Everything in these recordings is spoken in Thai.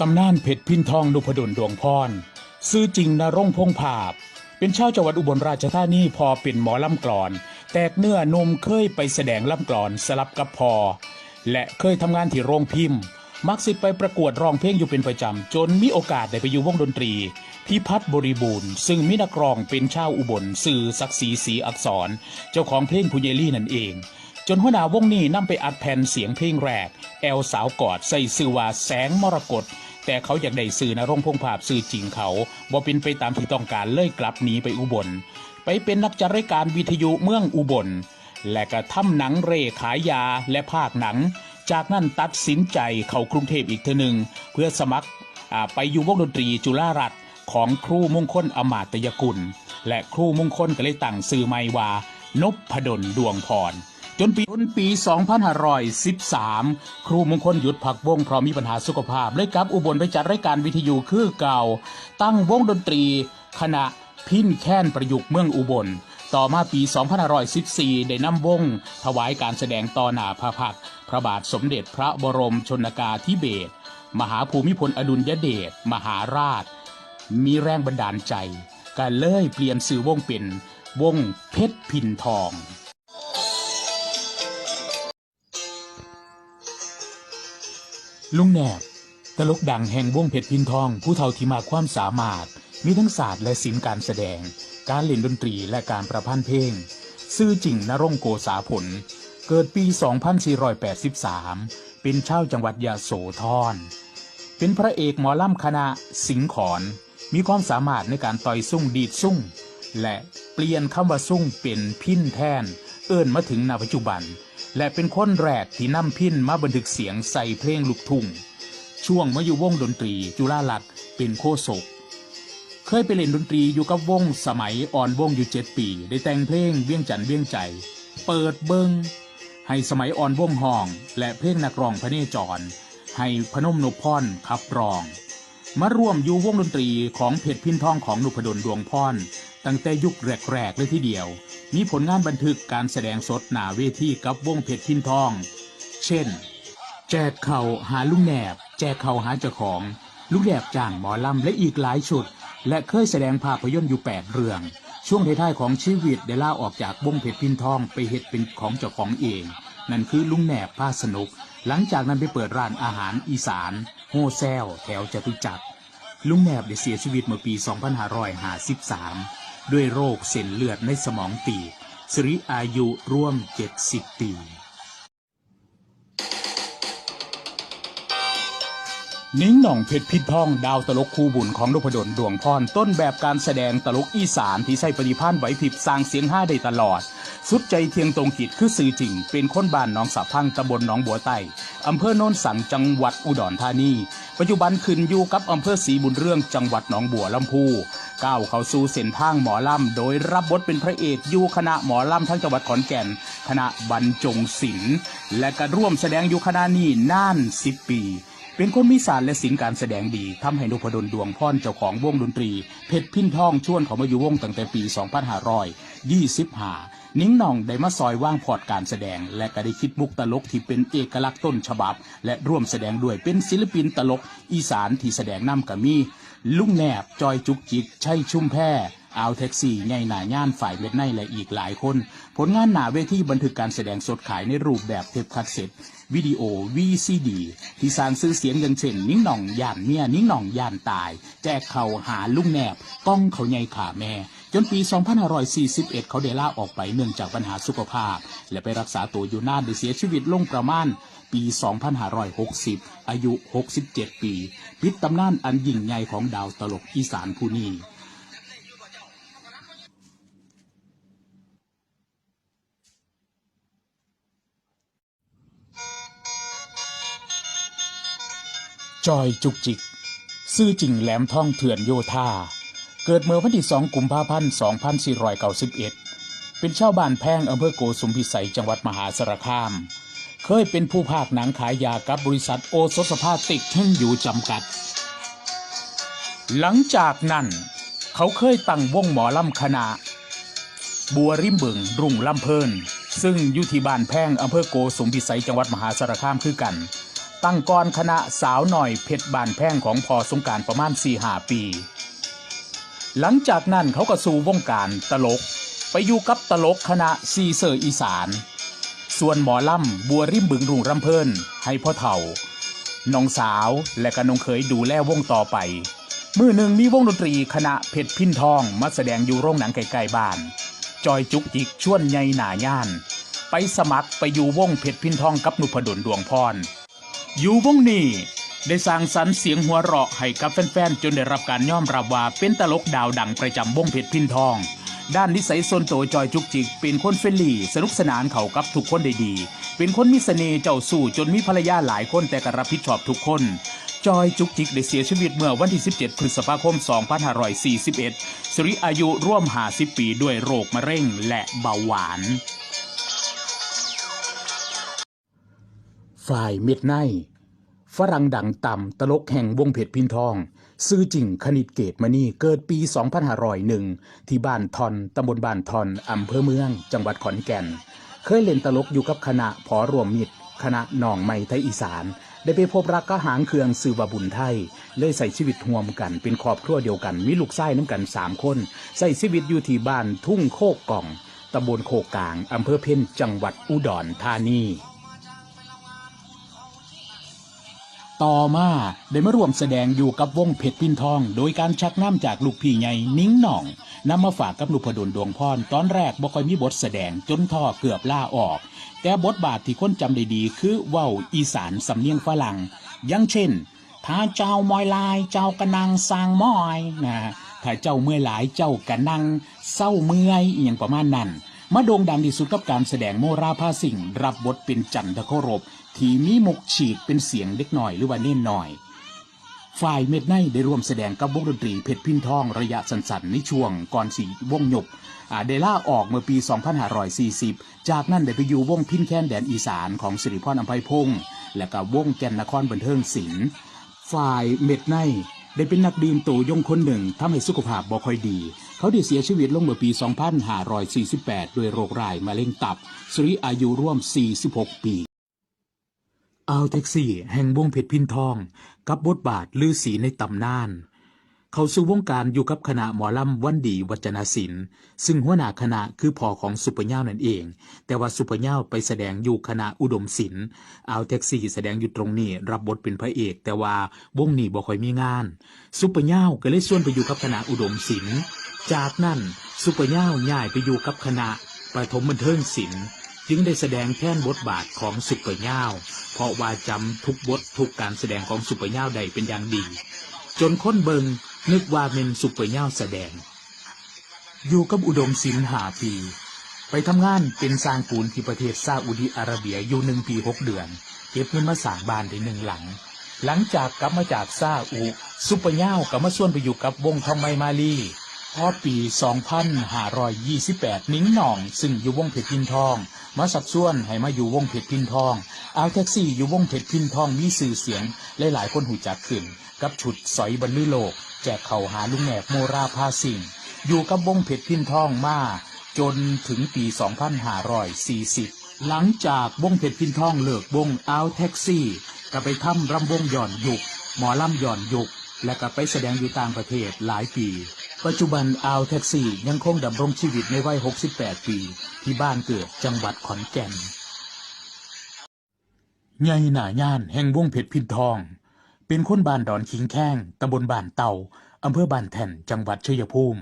ตำนานเพชรพินทองนุพดลดวงพรซื้อจริงนรงพงภาพ เป็นชาวจังหวัดอุบลราชธานีพอเป็นหมอลำกลอน แตกเนื้อหนมเคยไปแสดงลำกลอนสลับกับพอ และเคยทำงานที่โรงพิมพ์ มักสิไปประกวดร้องเพลงอยู่เป็นประจำ จนมีโอกาสได้ไปอยู่วงดนตรี พิพัฒน์บริบูรณ์ ซึ่งมีนักร้องเป็นชาวอุบลสื่อศักดิ์ศรีศรีอักษร เจ้าของเพลงพุเยลี่นั่นเองจนหัวหน้าวงนี้นำไปอัดแผ่นเสียงเพลงแรก แอลสาวกอดใส่สื่อว่าแสงมรกต แต่เขาอยากได้สื่อนรงพงภาพสื่อจริงเขาบ่เป็นไปตามที่ต้องการเลยกลับหนีไปอุบล ไปเป็นนักจัดรายการวิทยุเมืองอุบล และก็ทำหนังเร่ขายยาและภาคหนัง จากนั้นตัดสินใจเข้ากรุงเทพอีกเทอหนึ่งเพื่อสมัครไปอยู่วงดนตรีจุฬารัตของครูมงคลอมาตยกุล และครูมงคลก็เลยตั้งสื่อใหม่ว่านพดลดวงพร จนปีจนปี 2513 ครูมงคลหยุดพักวงเพราะมีปัญหาสุขภาพเลยกลับอุบลไปจัดรายการวิทยุคือเก่า ตั้งวงดนตรี คณะพินแค้นประยุกต์เมืองอุบล ต่อมาปี 2514 ได้นำวง ถวายการแสดงต่อหน้าพระพักพระบาทสมเด็จพระบรมชนกาธิเบศรมหาภูมิพลอดุลยเดชมหาราช มีแรงบันดาลใจก็เลยเปลี่ยนสื่อวงเป็นวงเพชรพินทอง ลุงแหนบตลกดังแห่งวงเพชรพินทอง ผู้เฒ่าที่มากความสามารถ มีทั้งศาสตร์และศิลป์การแสดง การเล่นดนตรีและการประพันธ์เพลง ซื่อจริงนรงโกษาผล เกิดปี 2483 เป็นชาวจังหวัดยะโสธร เป็นพระเอกหมอล่ำคณะสิงขอน มีความสามารถในการต่อยซุ่งดีดซุ่ง และเปลี่ยนคำว่าซุ่งเป็นพินแทน เอิ้นมาถึงณปัจจุบัน และเป็นคนแรกที่นำพินมาบันทึกเสียงใส่เพลงลูกทุ่ง ช่วงมาอยู่วงดนตรีจุฬาลัดเป็นโคศก เคยไปเล่นดนตรีอยู่กับวงสมัยอ่อนวงอยู่เจ็ดปี ได้แต่งเพลงเบี้ยงจันทร์เบี้ยงใจ เปิดเบิงให้สมัยอ่อนวงห้อง และเพลงนักร้องพระเนจร ให้พนมนพพรขับร้อง มาร่วมอยู่วงดนตรีของเพชรพินทองของนุพดลดวงพรตั้งแต่ยุคแรกๆเลยทีเดียว มีผลงานบันทึกการแสดงสดหนาเวทีกับวงเพชรพินทอง เช่น แจกเข่าหาลุงแหนบ แจกเข่าหาเจ้าของ ลุงแหนบจ้างหมอลำและอีกหลายชุด และเคยแสดงภาพยนตร์อยู่แปดเรื่อง ช่วงท้ายๆของชีวิตได้ล่าออกจากวงเพชรพินทองไปเฮ็ดเป็นของเจ้าของเอง นั่นคือลุงแหนบผ้าสนุก หลังจากนั้นไปเปิดร้านอาหารอีสาน โฮแซลแถวจตุจักร ลุงแหนบได้เสียชีวิตเมื่อปี 2553 ด้วยโรคเส้นเลือดในสมองตีบสิริอายุร่วม 70 ปีนิ้งหน่องเพชรพิษทอง ดาวตลกคู่บุญของนพดลดวงพรต้นแบบการแสดงตลกอีสานที่ใช้ปฏิภาณไหวพริบสร้างเสียงห้าได้ตลอด สุดใจเทียงตรงกิจคือสื่อจริง เป็นคนบ้านหนองสาพังตำบลหนองบัวไต้อำเภอโนนสังจังหวัดอุดรธานี ปัจจุบันขึ้นอยู่กับอำเภอศรีบุญเรื่องจังหวัดหนองบัวลำพูก้าวเข้าสู่เส้นทางหมอลำ โดยรับบทเป็นพระเอกอยู่คณะหมอลำทั้งจังหวัดขอนแก่น คณะบรรจงศิลป์และก็ร่วมแสดงอยู่คณะนี้น่านสิบปี เป็นคนมีศารและศิลป์การแสดงดีทำให้นพดลดวงพรเจ้าของวงดนตรี เพชรพินทองชวนเขามาอยู่วงตั้งแต่ปี 2525 นิ้งหน่องได้มาซอยว่างพอร์ตการแสดง และก็ได้คิดมุกตลกที่เป็นเอกลักษณ์ต้นฉบับ และร่วมแสดงด้วยเป็นศิลปินตลกอีสานที่แสดงนำกับมี ลุงแนบจอยจุกจิกชัยชุ่มแพ่เอาแท็กซี่ไงหนาย่านฝ่ายเม็ดในและอีกหลายคน ผลงานหนาเวทีบันทึกการแสดงสดขายในรูปแบบเทปคัดเซ็ตวิดีโอ VCD ที่สร้างซื้อเสียงอย่างเช่น นิ้งหน่องย่านเมียนิ้งหน่องย่านตาย แจกเข่าหาลุงแนบก้องเขาใหญ่ขาแม่ จนปี 2541 เขาได้ลาออกไปเนื่องจากปัญหาสุขภาพ และไปรักษาตัวอยู่นานได้เสียชีวิตลงประมาณ ปี 2560 อายุ 67 ปีปิดตำนานอันยิ่งใหญ่ของดาวตลกอีสานผู้นี้จอยจุกจิก ซื่อจริงแหลมท่องเถื่อนโยธา เกิดเมื่อวันที่ 2 กุมภาพันธ์ 2491 เป็นชาวบ้านแพงอำเภอโกสุมพิสัยจังหวัดมหาสารคาม เคยเป็นผู้ภาคหนังขายยากับบริษัทโอสสภาติกเท่งอยู่จำกัด หลังจากนั้นเขาเคยตั้งวงหมอลำคณะ บัวริมบึงรุ่งลำเพลิน ซึ่งอยู่ที่บ้านแพงอำเภอโกสุมพิสัยจังหวัดมหาสารคามคือกัน ตั้งกรคณะสาวหน่อยเพชรบานแพงของพอสงการประมาณ4หาปี หลังจากนั้นเขาก็สู่วงการตลก ไปอยู่กับตลกคณะซีเซอร์อีสาน ส่วนหมอล่ำบัวริมบึงรุงรำเพินให้พ่อเฒ่าน้องสาวและก็น้องเคยดูแลวงต่อไปมือหนึ่งมีวงดนตรีคณะเพชรพินทองมาแสดงอยู่โรงหนังไกลๆบ้าน จอยจุกจิกชวนใยหนาย่าน ไปสมัครไปอยู่วงเพชรพินทองกับนุพดลดวงพร อยู่วงนี้ ได้สร้างสรรค์เสียงหัวเราะให้กับแฟนๆ จนได้รับการยอมรับว่าเป็นตลกดาวดังประจำวงเพชรพินทอง ด้านนิสัยส่วนตัวจอยจุกจิก เป็นคนเฟรนลี่ สนุกสนานเขากับทุกคนได้ดี เป็นคนมีเสน่ห์เจ้าสู้จนมีภรรยาหลายคนแต่ก็รับผิดชอบทุกคนจอยจุกจิกได้เสียชีวิตเมื่อวันที่ 17 พฤษภาคม 2541 สิริอายุร่วม 50 ปีด้วยโรคมะเร็งและเบาหวาน ฝ่ายเม็ดไน ฝรั่งดังต่ำตลกแห่งวงเพชรพินทอง ซื่อจริงคณิตเกตมณีเกิดปี 2501 ที่บ้านทอนตำบลบ้านทอนอำเภอเมือง จังหวัดขอนแก่น เคยเล่นตลกอยู่กับคณะพอรวมมิตร คณะหนองไม้ไทยอีสาน ได้ไปพบรักกระหางเครืองสื่อวบุญไทย เลยใส่ชีวิตห่วมกันเป็นครอบครัวเดียวกัน มีลูกไส้น้ำกันสามคน ใส่ชีวิตอยู่ที่บ้านทุ่งโคกกล่องตำบลโคกกลางอำเภอเพ่นจังหวัดอุดรธานี ต่อมาได้มาร่วมแสดงอยู่กับวงเพชรพินทอง โดยการชักน้ำจากลูกพี่ใหญ่นิ้งหน่องนำมาฝากกับนุพดลดวงพรตอนแรกบ่ค่อยมีบทแสดงจนท่อเกือบล่าออก แต่บทบาทที่คนจำได้ดีคือเว้าอีสานสำเนียงฝรั่งยังเช่น ถ้าเจ้ามอยลาย เจ้ากระนังสางมอยนะถ้าเจ้าเมื่อยหลายเจ้ากระนังเศร้าเมื่อยอย่างประมาณนั้นมาโด่งดังที่สุดกับการแสดงโมราพาสิงรับบทเป็นจันทโครบ ที่มีมุกฉีกเป็นเสียงเล็กหน่อยหรือว่าเน่นหน่อย ฝ่ายเม็ดไนได้ร่วมแสดงกับวงดนตรีเพชรพินทองระยะสั้นๆในช่วงก่อนสีวงหยกอ่าได้ล่าออกเมื่อปี 2540 จากนั้นได้ไปอยู่วงพินแค้นแดนอีสานของสิริพรอัมไพพงษ์และกับวงแก่นนครบันเทิงศิลป์ฝ่ายเม็ดไนได้เป็นนักดื่มตัวยงคนหนึ่งทำให้สุขภาพบ่ค่อยดี เขาได้เสียชีวิตลงเมื่อปี 2548 ด้วยโรคร้ายมะเร็งตับสริอายุร่วม 46 ปี เอาแท็กซี่แห่งวงเพชรพินทอง กับบทบาทลือสีในตำนาน เขาสู่วงการอยู่กับคณะหมอลำวันดีวัจนศิลป์ ซึ่งหัวหน้าคณะคือพ่อของสุปเย่านั่นเอง แต่ว่าสุปเย่าไปแสดงอยู่คณะอุดมศิลป์เอาแท็กซี่แสดงอยู่ตรงนี้รับบทเป็นพระเอก แต่ว่าวงนี้บ่ค่อยมีงาน สุปเย่าก็เลยส่วนไปอยู่กับคณะอุดมศิลป์ จากนั้นสุปเย่าย้ายไปอยู่กับคณะประถมบันเทิงศิลป์ จึงได้แสดงแทนบทบาทของสุปเปอร์ย่าเพราะว่าจำทุกบททุกการแสดงของสุปเปอร์ย่าได้เป็นอย่างดี จนค้นเบิงนึกว่าเป็นสุปเปอร์ย่าแสดง อยู่กับอุดมศิลป์หาปี ไปทำงานเป็นสร้างปูนที่ประเทศซาอุดิอาระเบียอยู่หนึ่งปีหกเดือน เก็บเงินมาสร้างบ้านได้หนึ่งหลัง หลังจากกลับมาจากซาอุ สุปเปอร์ย่าวก็มาส่วนไปอยู่กับวงทองไมมาลี พอปี 2528 นิ้งหน่อง ซึ่งอยู่วงเพชรพินทอง มาสักส่วนให้มาอยู่วงเพชรพินทอง เอาแท็กซี่อยู่วงเพชรพินทองมีสื่อเสียงและหลายคนหูจักขึ้น กับชุดสอยบรรลือโลก แจกเข่าหาลุงแหนบโมราพาสิงอยู่กับวงเพชรพินทองมาจนถึงปี 2540 หลังจากวงเพชรพินทองเลิกวงเอาแท็กซี่ก็ไปทำรำวงหย่อนยุกหมอลำหย่อนยุกและก็ไปแสดงอยู่ต่างประเทศหลายปี ปัจจุบันอาวแท็กซี่ยังคงดำรงชีวิตในวัย 68 ปี ที่บ้านเกิดจังหวัดขอนแก่นใหญ่หนาย่านแห่งวงเพชรพินทอง เป็นคนบ้านดอนขิงแข้งตำบลบ้านเต่าอำเภอบ้านแท่นจังหวัดชัยภูมิ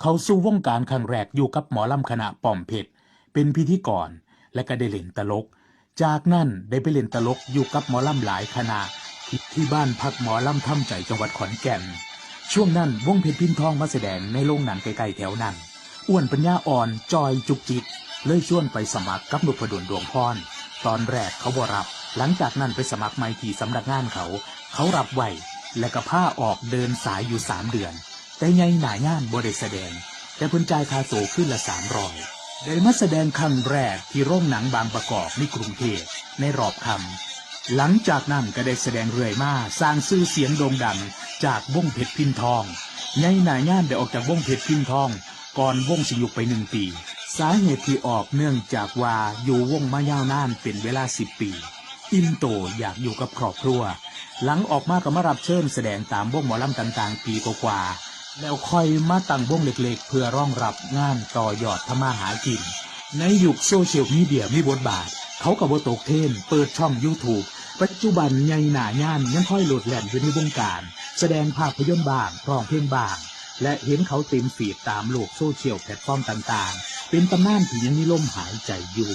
เขาสู่วงการครั้งแรกอยู่กับหมอลำคณะป้อมเพชรเป็นพิธีกรและก็ได้เล่นตลก จากนั้นได้ไปเล่นตลกอยู่กับหมอลำหลายคณะที่ที่บ้านพักหมอลำถ้ำใจจังหวัดขอนแก่น ช่วงนั้นวงเพชรพินทองมาแสดงในโรงหนังไกลๆแถวนั้น อ้วนปัญญาอ่อนจอยจุกจิกเลยชวนไปสมัครกับนพดลดวงพร ตอนแรกเขาบ่รับ หลังจากนั้นไปสมัครไม่ที่สำนักงานเขา เขารับไหวและก็ผ้าออกเดินสายอยู่สามเดือน แต่ไงหนาย่านบ่ได้แสดง แต่เพิ่นจ่ายค่าโตขึ้นละสามร้อยได้มาแสดงครั้งแรกที่โรงหนังบางประกอบในกรุงเทพในรอบคำ หลังจากนั้นก็ได้แสดงเรื่อยมาสร้างชื่อเสียงโด่งดังจากวงเพชรพินทองไงหนาย่านได้ออกจากวงเพชรพินทอง ก่อนวงสิยุกไปหนึ่งปี สาเหตุที่ออกเนื่องจากว่าอยู่วงมายาวนานเป็นเวลาสิบปี อินโตอยากอยู่กับครอบครัว หลังออกมาก็มารับเชิญแสดงตามวงหมอลำต่างๆ ปีกว่าแล้วค่อยมาตั้งวงเล็กๆ เพื่อรองรับงานต่อยอดทำมาหากิน ในยุคโซเชียลมีเดียมีบทบาท เขากับว่าตกเทนเปิดช่อง YouTube ปัจจุบันใหญ่หนาย่านยังค่อยโหลดแหลมอยู่ในวงการ แสดงภาพยนตร์บางร้องเพลงบาง และเห็นเขาเต็มฟีดตามโลกโซเชียลแพลตฟอร์มต่างๆ เป็นตำนานที่ยังมีลมหายใจอยู่